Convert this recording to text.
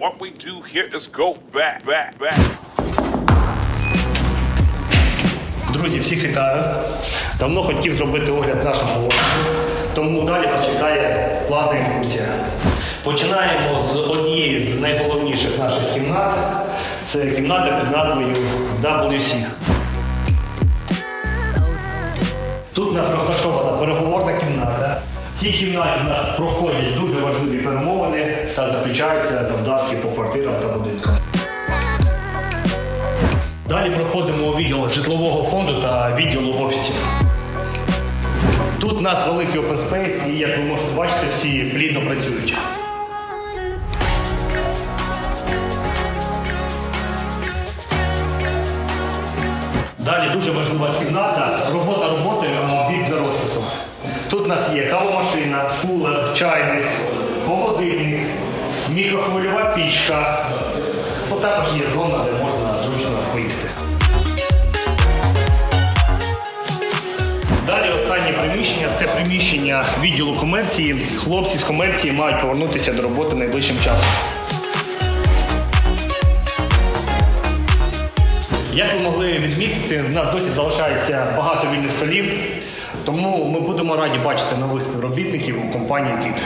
What we do here is go back, back, back. Друзі, всіх вітаю. Давно хотів зробити огляд нашого офісу, тому далі вас чекає класна екскурсія. Починаємо з однієї з найголовніших наших кімнат. Це кімната під назвою WC. Тут у нас розташована переговорна кімната. В цій кімнаті у нас проходять дуже важливі перемовини та заключаються завдатки по квартирам та будинкам. Далі проходимо у відділ житлового фонду та відділу офісів. Тут у нас великий open space і, як ви можете бачити, всі плідно працюють. Далі дуже важлива кімната. Робота нас є кавомашина, кулер, чайник, холодильник, мікрохвильова пічка. Тут також є зона, де можна зручно поїсти. Далі останнє приміщення це приміщення відділу комерції. Хлопці з комерції мають повернутися до роботи найближчим часом. Як ви могли відмітити, в нас досі залишається багато вільних столів, тому ми будемо раді бачити нових співробітників у компанії Кіт.